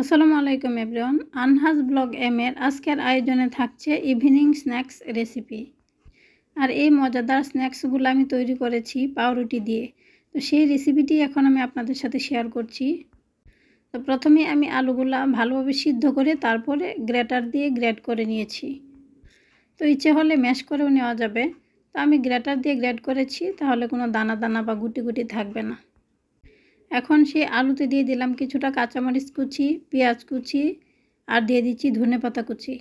আসসালামু আলাইকুম everyone, আনহাজ blog M এর আজকের আয়োজনে থাকছে ইভিনিং স্ন্যাক্স রেসিপি। আর এই মজাদার স্ন্যাক্সগুলো আমি তৈরি করেছি পাউরুটি দিয়ে। তো সেই রেসিপিটি এখন আমি আপনাদের সাথে শেয়ার করছি। তো প্রথমে আমি আলুগুলা ভালোভাবে সিদ্ধ করে তারপরে গ্রেটার দিয়ে গ্রেট করে নিয়েছি। তো ইচ্ছে হলে ম্যাশ করেও নেওয়া যাবে। তো আমি গ্রেটার দিয়ে গ্রেট করেছি, তাহলে কোনো দানা দানা বা গুটি গুটি থাকবে না। এখন সেই আলুতে দিয়ে দিলাম কিছুটা কাঁচামরিচ কুচি, পেঁয়াজ কুচি আর দিয়ে দিচ্ছি ধনে পাতা কুচি।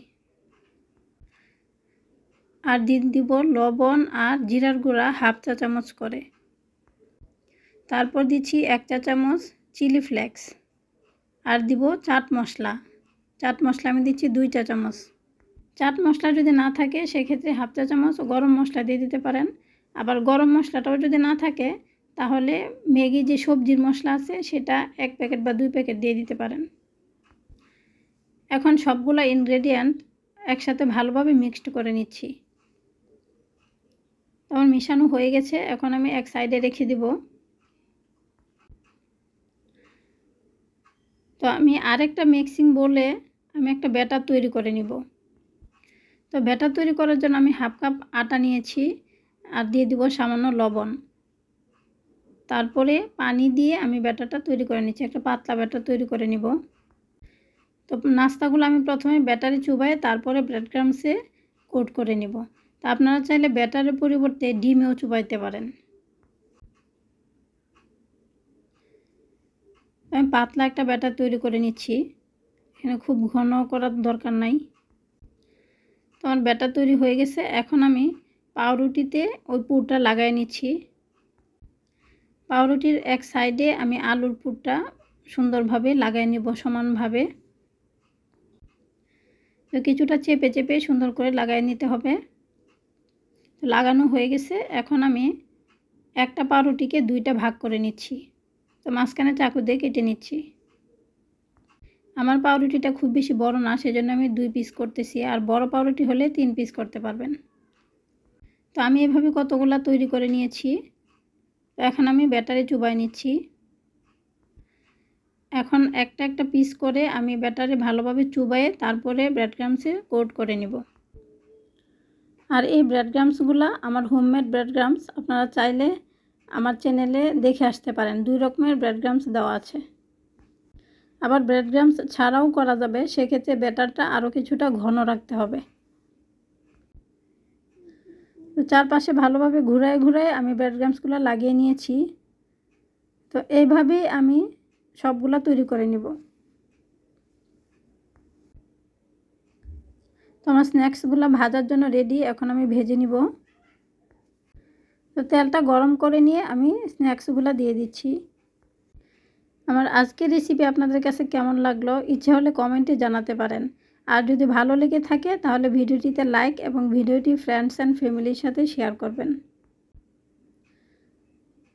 আর দিয়ে দিব লবণ আর জিরার গুঁড়া হাফ চা চামচ করে। তারপর দিচ্ছি এক চা চামচ চিলি ফ্লেক্স। আর দিব চাট মশলা। চাট মশলা আমি দিচ্ছি দুই চা চামচ। চাট মশলা যদি না থাকে, সেক্ষেত্রে হাফ চা চামচ গরম মশলা দিয়ে দিতে পারেন। আবার গরম মশলাটাও যদি না থাকে তাহলে ম্যাগি যে সবজির মশলা আছে, সেটা এক প্যাকেট বা দুই প্যাকেট দিয়ে দিতে পারেন। এখন সবগুলো ইনগ্রেডিয়েন্ট একসাথে ভালোভাবে মিক্সড করে নিচ্ছি। তখন মিশানো হয়ে গেছে, এখন আমি এক সাইডে রেখে দিব। তো আমি আরেকটা মিক্সিং বলে আমি একটা ব্যাটার তৈরি করে নিব। তো ব্যাটার তৈরি করার জন্য আমি হাফ কাপ আটা নিয়েছি, আর দিয়ে দিব সামান্য লবণ। তারপরে পানি দিয়ে আমি ব্যাটারটা তৈরি করে নিচ্ছি, একটা পাতলা ব্যাটার তৈরি করে নিব। তো নাস্তাগুলো আমি প্রথমে ব্যাটারে চুবাই তারপরে ব্রেড ক্রামসে কোট করে নিব। তা আপনারা চাইলে ব্যাটারের পরিবর্তে ডিমেও চুবাইতে পারেন। আমি পাতলা একটা ব্যাটার তৈরি করে নিচ্ছি, এখানে খুব ঘন করার দরকার নাই। তো আমার ব্যাটার তৈরি হয়ে গেছে, এখন আমি পাউরুটিতে ওই পুরটা লাগাই নিচ্ছি। পাউরুটির এক সাইডে আমি আলুর পুরটা সুন্দরভাবে লাগাই নেব সমানভাবে। তো কিছুটা চেপে চেপে সুন্দর করে লাগাই নিতে হবে। তো লাগানো হয়ে গেছে, এখন আমি একটা পাউরুটিকে দুইটা ভাগ করে নিচ্ছি। তো মাঝখানে চাকু দিয়ে কেটে নিচ্ছি। আমার পাউরুটিটা খুব বেশি বড় না, সেজন্য আমি দুই পিস করতেছি, আর বড় পাউরুটি হলে তিন পিস করতে পারবেন। তো আমি এভাবে কতগুলা তৈরি করে নিয়েছি। এখন আমি ব্যাটারি চুবাই নিচ্ছি। এখন একটা একটা পিস করে আমি ব্যাটারি ভালোভাবে চুবাইয়ে তারপরে ব্রেড গ্রামসে কোট করে নিব। আর এই ব্রেড গ্রামসগুলো আমার হোমমেড ব্রেড গ্রামস আপনারা চাইলে আমার চ্যানেলে দেখে আসতে পারেন। দুই রকমের ব্রেড গ্রামস দেওয়া আছে। আবার ব্রেড গ্রামস ছাড়াও করা যাবে, সেক্ষেত্রে ব্যাটারটা আরও কিছুটা ঘন রাখতে হবে। তো চারপাশে ভালোভাবে ঘুরায় ঘুরায় আমি ব্রেডগ্রামসগুলো লাগিয়ে নিয়েছি। তো এইভাবেই আমি সবগুলো তৈরি করে নিব। তো আমার স্ন্যাক্সগুলো ভাজার জন্য রেডি এখন আমি ভেজে নিব। তো তেলটা গরম করে নিয়ে আমি স্ন্যাক্সগুলো দিয়ে দিচ্ছি। আমার আজকের রেসিপি আপনাদের কাছে কেমন লাগল, ইচ্ছে হলে কমেন্টে জানাতে পারেন। আর যদি ভালো লেগে থাকে, তাহলে ভিডিওটিতে লাইক এবং ভিডিওটি ফ্রেন্ডস অ্যান্ড ফ্যামিলির সাথে শেয়ার করবেন।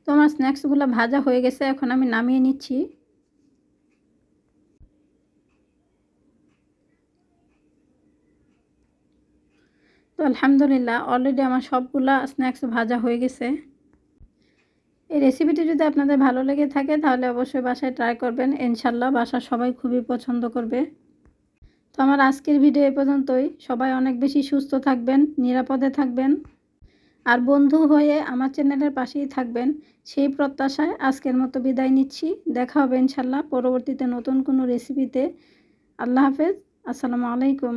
তো আমার স্ন্যাক্সগুলো ভাজা হয়ে গেছে, এখন আমি নামিয়ে নিচ্ছি। তো আলহামদুলিল্লাহ অলরেডি আমার সবগুলা স্ন্যাক্স ভাজা হয়ে গেছে। এই রেসিপিটি যদি আপনাদের ভালো লেগে থাকে, তাহলে অবশ্যই বাসায় ট্রাই করবেন। ইনশাল্লাহ বাসার সবাই খুবই পছন্দ করবে। তো আমার আজকের ভিডিও এ পর্যন্তই। সবাই অনেক বেশি সুস্থ থাকবেন, নিরাপদে থাকবেন। আর বন্ধু হয়ে আমার চ্যানেলের পাশেই থাকবেন। সেই প্রত্যাশায় আজকের মতো বিদায় নিচ্ছি। দেখা হবে ইনশাল্লাহ পরবর্তীতে নতুন কোনো রেসিপিতে আল্লাহ হাফেজ। আসসালামু আলাইকুম।